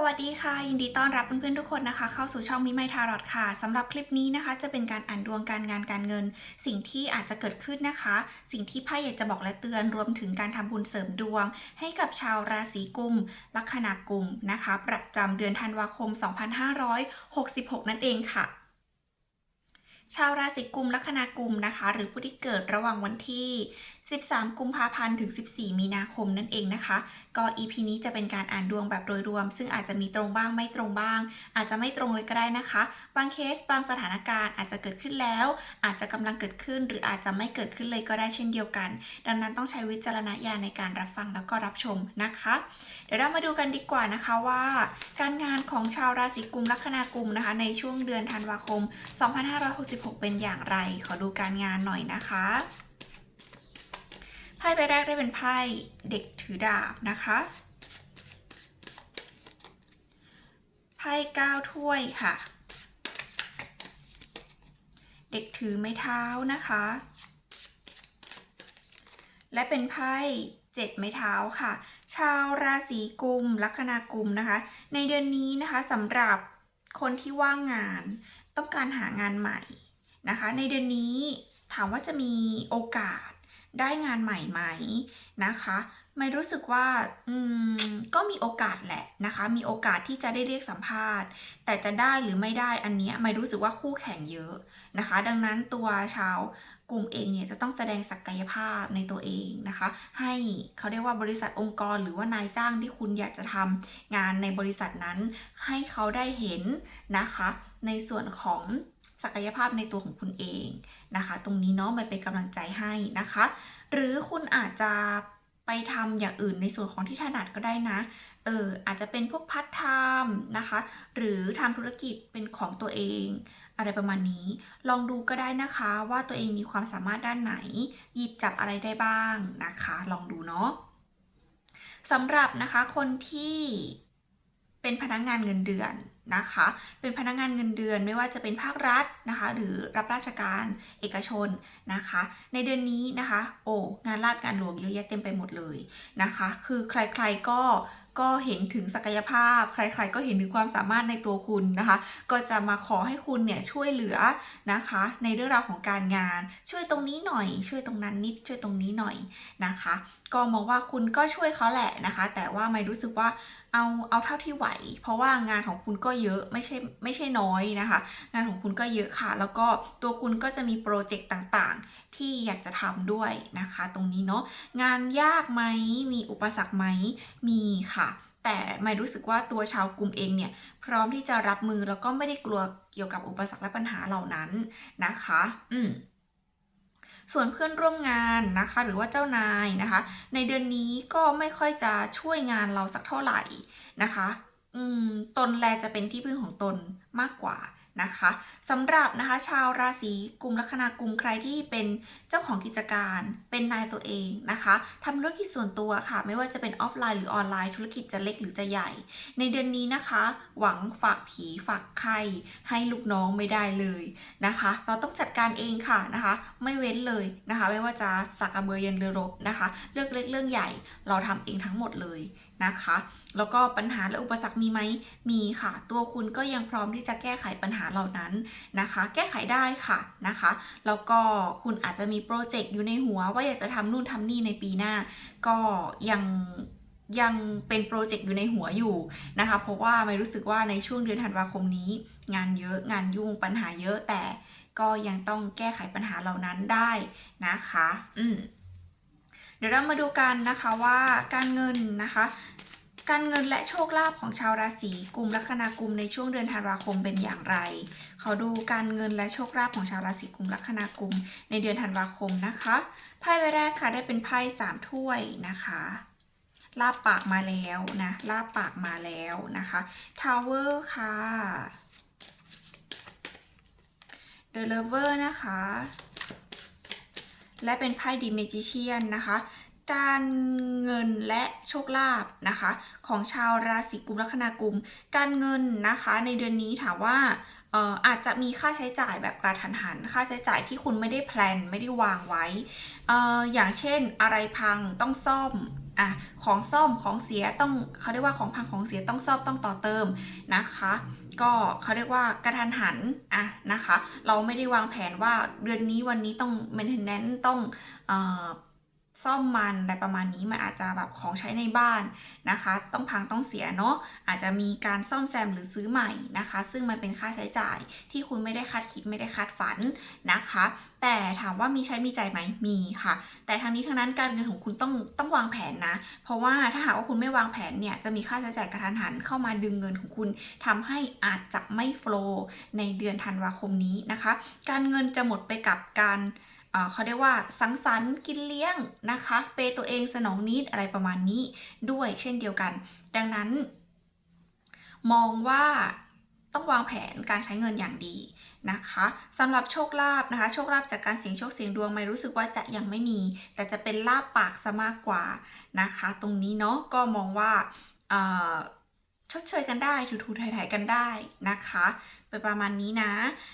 สวัสดีค่ะ ยินดีต้อนรับเพื่อนๆทุกคนนะคะ เข้าสู่ช่องมิไมทารอดค่ะสำหรับคลิปนี้นะคะ จะเป็นการอ่านดวงการงานการเงิน สิ่งที่อาจจะเกิดขึ้นนะคะ สิ่งที่ไพ่อยากจะบอกและเตือนรวมถึงการทำบุญเสริมดวง ให้กับชาวราศีกุมลัคนากุมนะคะ ประจำเดือนธันวาคม 2566 นั่นเองค่ะชาวราศีกุมลัคนากุมนะคะ หรือผู้ที่เกิดระหว่างวันที่ 13 กุมภาพันธ์ถึง 14 มีนาคมนั่นเองนะคะ ก็ EP นี้จะเป็นการอ่านดวงแบบโดยรวม ซึ่งอาจจะมีตรงบ้างไม่ตรงบ้าง อาจจะไม่ตรงเลยก็ได้นะคะ บางเคสบางสถานการณ์อาจจะเกิดขึ้นแล้ว อาจจะกำลังเกิดขึ้น หรืออาจจะไม่เกิดขึ้นเลยก็ได้เช่นเดียวกัน ดังนั้นต้องใช้วิจารณญาณในการรับฟังแล้วก็รับชมนะคะ เดี๋ยวเรามาดูกันดีกว่านะคะว่า การงานของชาวราศีกุมลัคนากุมนะคะ ในช่วงเดือนธันวาคม 2566 เป็นอย่างไร ขอดูการงานหน่อยนะคะ ไพ่ใบแรกได้เป็นไพ่เด็กถือดาบนะคะ ไพ่เก้าถ้วยค่ะ เด็กถือไม้เท้านะคะ และเป็นไพ่เจ็ดไม้เท้าค่ะ ชาวราศีกุมลัคนากุมนะคะ ในเดือนนี้นะคะสำหรับคนที่ว่างงานต้องการหางานใหม่นะคะ ในเดือนนี้ถามว่าจะมีโอกาส ได้งานใหม่ไหมนะคะไม่รู้สึกว่าอืมก็มีโอกาสแหละนะคะ มีโอกาสที่จะได้เรียกสัมภาษณ์ แต่จะได้หรือไม่ได้อันเนี้ยไม่รู้สึกว่าคู่แข่งเยอะนะคะ ดังนั้นตัวชาวกลุ่มเองเนี่ยจะต้องแสดงศักยภาพในตัวเองนะคะ ให้เขาเรียกว่าบริษัทองค์กรหรือว่านายจ้างที่คุณอยากจะทำงานในบริษัทนั้น ให้เขาได้เห็นนะคะ ในส่วนของ ศักยภาพในตัวของคุณเองนะคะ ตรงนี้เนาะมันเป็นกำลังใจให้นะคะ หรือคุณอาจจะไปทำอย่างอื่นในส่วนของที่ถนัดก็ได้นะ เอออาจจะเป็นพวกพัฒไทม์นะคะ หรือทำธุรกิจเป็นของตัวเอง อะไรประมาณนี้ ลองดูก็ได้นะคะว่าตัวเองมีความสามารถด้านไหน หยิบจับอะไรได้บ้างนะคะ ลองดูเนาะสำหรับนะคะคนที่ เป็นพนักงานเงินเดือนนะคะ เป็นพนักงานเงินเดือนไม่ว่าจะเป็นภาครัฐนะคะ หรือรับราชการเอกชนนะคะ ในเดือนนี้นะคะ โอ้งานราชการหลวงเยอะแยะเต็มไปหมดเลยนะคะ คือใครๆก็ก็เห็นถึงศักยภาพ ใครๆก็เห็นถึงความสามารถในตัวคุณนะคะ ก็จะมาขอให้คุณเนี่ยช่วยเหลือนะคะ ในเรื่องราวของการงาน ช่วยตรงนี้หน่อย ช่วยตรงนั้นนิด ช่วยตรงนี้หน่อยนะคะ ก็มองว่าคุณก็ช่วยเขาแหละนะคะ แต่ว่าไม่รู้สึกว่า เอาเอาเท่าที่ไหว เพราะว่างานของคุณก็เยอะไม่ใช่ไม่ใช่น้อยนะคะ งานของคุณก็เยอะค่ะ แล้วก็ตัวคุณก็จะมีโปรเจกต์ต่างๆ ที่อยากจะทำด้วยนะคะ ตรงนี้เนาะงานยากไหมมีอุปสรรคไหมมีค่ะแต่ไม่รู้สึกว่าตัวชาวกลุ่มเองเนี่ย พร้อมที่จะรับมือแล้วก็ไม่ได้กลัวเกี่ยวกับอุปสรรคและปัญหาเหล่านั้นนะคะ อืม ส่วนเพื่อนร่วมงานนะคะ หรือว่าเจ้านายนะคะ ในเดือนนี้ก็ไม่ค่อยจะช่วยงานเราสักเท่าไหร่นะคะ อืมตนแลจะเป็นที่พึ่งของตนมากกว่า นะคะสำหรับนะคะชาวราศีกุมลัคนากุมใครที่เป็นเจ้าของกิจการเป็นนายตัวเองนะคะทำธุรกิจส่วนตัวค่ะ ไม่ว่าจะเป็นออฟไลน์หรือออนไลน์ธุรกิจจะเล็กหรือจะใหญ่ ในเดือนนี้นะคะ หวังฝากผีฝากใครให้ลูกน้องไม่ได้เลยนะคะ เราต้องจัดการเองค่ะนะคะ ไม่เว้นเลยนะคะ ไม่ว่าจะสักกระเบือยันเรือรบนะคะเรื่องเล็กเรื่องใหญ่ เราทำเองทั้งหมดเลย นะคะ แล้วก็ปัญหาและอุปสรรคมีไหมมีค่ะ ตัวคุณก็ยังพร้อมที่จะแก้ไขปัญหาเหล่านั้นนะคะ แก้ไขได้ค่ะนะคะ แล้วก็คุณอาจจะมีโปรเจกต์อยู่ในหัว ว่าอยากจะทำนู่นทำนี่ในปีหน้า ก็ยังยังเป็นโปรเจกต์อยู่ในหัวอยู่นะคะ เพราะว่าไม่รู้สึกว่าในช่วงเดือนธันวาคมนี้ งานเยอะงานยุ่งปัญหาเยอะแต่ก็ยังต้องแก้ไขปัญหาเหล่านั้นได้นะคะ อืม เดี๋ยวเรามาดูกันนะคะว่าการเงินนะคะ การเงินและโชคลาภของชาวราศีกุมลัคนากุมในช่วงเดือนธันวาคมเป็นอย่างไรเขาดูการเงินและโชคลาภของชาวราศีกุมลัคนากุมในเดือนธันวาคมนะคะไพ่ใบแรกค่ะได้เป็นไพ่สามถ้วยนะคะลาบปากมาแล้วนะลาบปากมาแล้วนะคะทาวเวอร์ค่ะเดลเวอร์นะคะ และเป็นไพ่ดีเมจิเชียนนะคะ การเงินและโชคลาภนะคะ ของชาวราศีกุมลัคนากุม การเงินนะคะในเดือนนี้ถามว่าเอ่อาจจะมีค่าใช้จ่ายแบบกระทันหัน ค่าใช้จ่ายที่คุณไม่ได้แพลนไม่ได้วางไว้เอ่ออย่างเช่นอะไรพังต้องซ่อมอะของซ่อมของเสียต้องเขาเรียกว่าของพังของเสียต้องซ่อมต้องต่อเติมนะคะ ก็เขาเรียกว่ากระทันหันอะนะคะ เราไม่ได้วางแผนว่าเดือนนี้วันนี้ต้อง maintenance ต้องอ่อ ซ่อมมันอะไรประมาณนี้มันอาจจะแบบของใช้ในบ้านนะคะ ต้องพังต้องเสียเนาะอาจจะมีการซ่อมแซมหรือซื้อใหม่นะคะ ซึ่งมันเป็นค่าใช้จ่ายที่คุณไม่ได้คาดคิดไม่ได้คาดฝันนะคะ แต่ถามว่ามีใช้มีใจไหมมีค่ะ แต่ทางนี้ทางนั้นการเงินของคุณต้องต้องวางแผนนะ เพราะว่าถ้าหากว่าคุณไม่วางแผนเนี่ยจะมีค่าใช้จ่ายกระทันหันเข้ามาดึงเงินของคุณทำให้อาจจะไม่โฟล์ในเดือนธันวาคมนี้นะคะ การเงินจะหมดไปกับการ เขาเรียกว่าสังสรรค์กินเลี้ยงนะคะ เปย์ตัวเองสนองนิดอะไรประมาณนี้ด้วยเช่นเดียวกัน ดังนั้น มองว่าต้องวางแผนการใช้เงินอย่างดีนะคะสำหรับโชคลาภนะคะ โชคลาภจากการเสี่ยงโชคเสี่ยงดวงไม่รู้สึกว่าจะยังไม่มี แต่จะเป็นลาบปากซะมากกว่านะคะ ตรงนี้เนาะก็มองว่าชดเชยกันได้ถูๆไถ่ๆกันได้นะคะ เป็นประมาณนี้นะ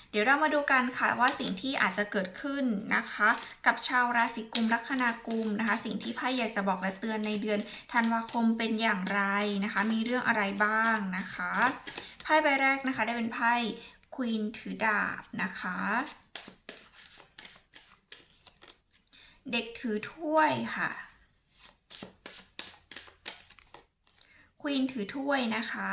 เดี๋ยวเรามาดูกันค่ะว่าสิ่งที่อาจจะเกิดขึ้นนะคะ กับชาวราศีกุมลัคนากุมนะคะ สิ่งที่ไพ่อยากจะบอกและเตือนในเดือนธันวาคมเป็นอย่างไรนะคะ มีเรื่องอะไรบ้างนะคะไพ่ใบแรกนะคะ ได้เป็นไพ่ควีนถือดาบนะคะ เด็กถือถ้วยค่ะควีนถือถ้วยนะคะ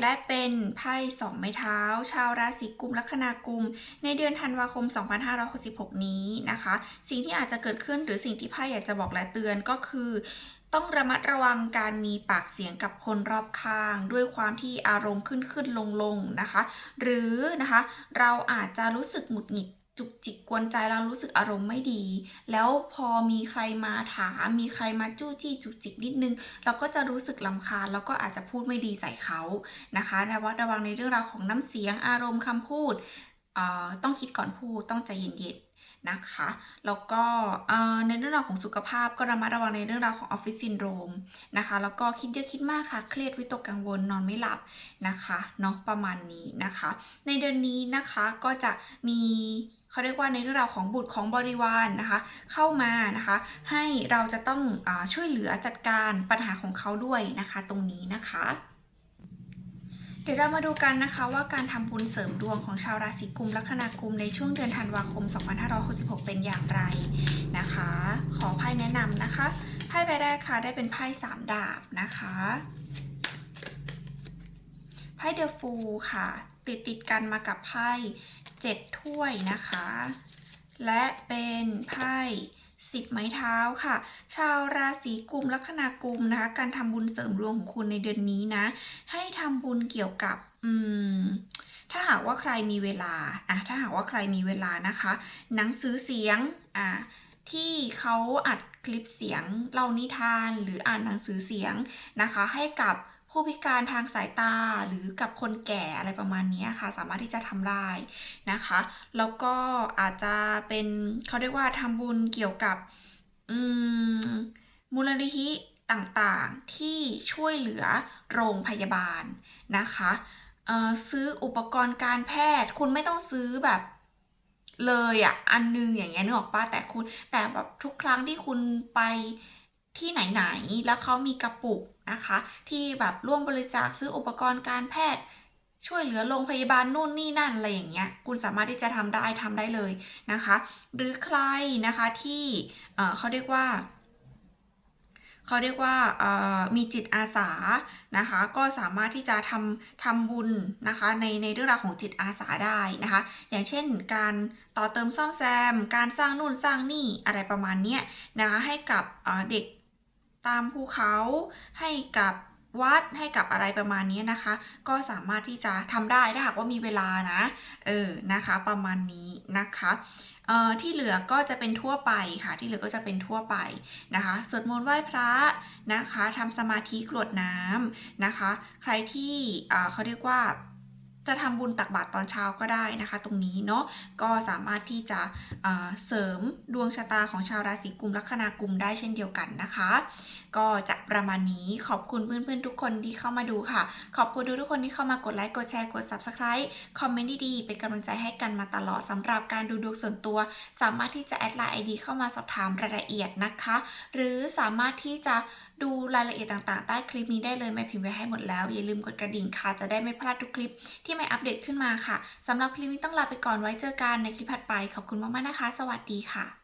และเป็นไพ่สองไม้เท้า ชาวราศีกุมลัคนากุม ในเดือนธันวาคม 2566 นี้นะคะ สิ่งที่อาจจะเกิดขึ้นหรือสิ่งที่ไพ่อยากจะบอกและเตือนก็คือต้องระมัดระวังการมีปากเสียงกับคนรอบข้าง ด้วยความที่อารมณ์ขึ้นขึ้นลงลงนะคะ หรือนะคะ เราอาจจะรู้สึกหงุดหงิด จุกจิกกวนใจเรารู้สึกอารมณ์ไม่ดี แล้วพอมีใครมาถามมีใครมาจู้จี้จุกจิกนิดนึง เราก็จะรู้สึกลำคาญแล้วก็อาจจะพูดไม่ดีใส่เขานะคะระวัดระวังในเรื่องราวของน้ำเสียงอารมณ์คำพูดต้องคิดก่อนพูดต้องใจเย็นๆ นะคะ แล้วก็ในเรื่องราวของสุขภาพก็ระมัดระวังในเรื่องราวของออฟฟิศซินโดรมนะคะ แล้วก็คิดเยอะคิดมากค่ะ เครียดวิตกกังวลนอนไม่หลับนะคะเนาะประมาณนี้นะคะ ในเดือนนี้นะคะก็จะมีเขาเรียกว่าในเรื่องราวของบุตรของบริวารนะคะ เข้ามานะคะ ให้เราจะต้องอช่วยเหลือจัดการปัญหาของเขาด้วยนะคะ ตรงนี้นะคะ ดี๋ยวเรามาดูกันนะคะว่าการทำบุญเสริมดวงของชาวราศีกุมลัคนากุมในช่วงเดือนธันวาคม 2566 เป็นอย่างไรนะคะ ขอไพ่แนะนำนะคะ ไพ่ใบแรกค่ะได้เป็นไพ่สามดาบนะคะ ไพ่เดอะฟูลค่ะ ติดติดกันมากับไพ่เจ็ดถ้วยนะคะ และเป็นไพ่ สิบไม้เท้าค่ะ ชาวราศีกุมลัคนากุมนะคะ การทำบุญเสริมดวงของคุณในเดือนนี้นะ ให้ทำบุญเกี่ยวกับอืมถ้าหากว่าใครมีเวลาอะถ้าหากว่าใครมีเวลานะคะ หนังสือเสียงอะที่เขาอัดคลิปเสียงเล่านิทานหรืออ่านหนังสือเสียงนะคะ ให้กับ ผู้พิการทางสายตาหรือกับคนแก่อะไรประมาณนี้ค่ะ สามารถที่จะทำได้นะคะ แล้วก็อาจจะเป็นเขาเรียกว่าทำบุญเกี่ยวกับมมูลนิธิต่างๆที่ช่วยเหลือโรงพยาบาลนะคะซื้ออุปกรณ์การแพทย์ คุณไม่ต้องซื้อแบบเลยอะ่ะอันนึงอย่างเงี้ยนึกออกปะแต่คุณแต่แบบทุกครั้งที่คุณไป ที่ไหนๆแล้วเขามีกระปุกนะคะ ที่แบบร่วมบริจาคซื้ออุปกรณ์การแพทย์ ช่วยเหลือโรงพยาบาลนู่นนี่นั่นอะไรอย่างเงี้ยคุณสามารถที่จะทำได้ทำได้เลยนะคะ หรือใครนะคะที่เขาเรียกว่าเขาเรียกว่ามีจิตอาสานะคะ ก็สามารถที่จะทำทำบุญนะคะในในเรื่องราวของจิตอาสาได้นะคะ อย่างเช่นการต่อเติมซ่อมแซม การสร้างนู่นสร้างนี่อะไรประมาณนี้นะคะให้กับเด็ก ตามภูเขาให้กับวัดให้กับอะไรประมาณนี้นะคะ ก็สามารถที่จะทำได้ถ้าหากว่ามีเวลานะ เออนะคะ ประมาณนี้นะคะเอ่อที่เหลือก็จะเป็นทั่วไปค่ะ ที่เหลือก็จะเป็นทั่วไปนะคะสวดมนต์ไหว้พระนะคะทำสมาธิกรวดน้ำนะคะ ใครที่เอ่อเขาเรียกว่า จะทำบุญตักบาตรตอนเช้าก็ได้นะคะ ตรงนี้เนาะก็สามารถที่จะเสริมดวงชะตาของชาวราศีกุมลัคนากุมได้เช่นเดียวกันนะคะ ก็จะประมาณนี้ขอบคุณเพื่อนๆทุกคนที่เข้ามาดูค่ะ ขอบคุณทุกคนที่เข้ามากดไลค์กดแชร์กด subscribe คอมเมนต์ดีๆเป็นกำลังใจให้กันมาตลอดสำหรับการดูดวงส่วนตัว สามารถที่จะแอดไลน์ไอดีเข้ามาสอบถามรายละเอียดนะคะ หรือสามารถที่จะ ดูรายละเอียดต่างๆ ใต้คลิปนี้ได้เลยแม่พิมพ์ไว้ให้หมดแล้ว อย่าลืมกดกระดิ่งค่ะ จะได้ไม่พลาดทุกคลิปที่แม่อัปเดตขึ้นมาค่ะสำหรับคลิปนี้ต้องลาไปก่อนไว้เจอกันในคลิปถัดไป ขอบคุณมากๆนะคะ สวัสดีค่ะ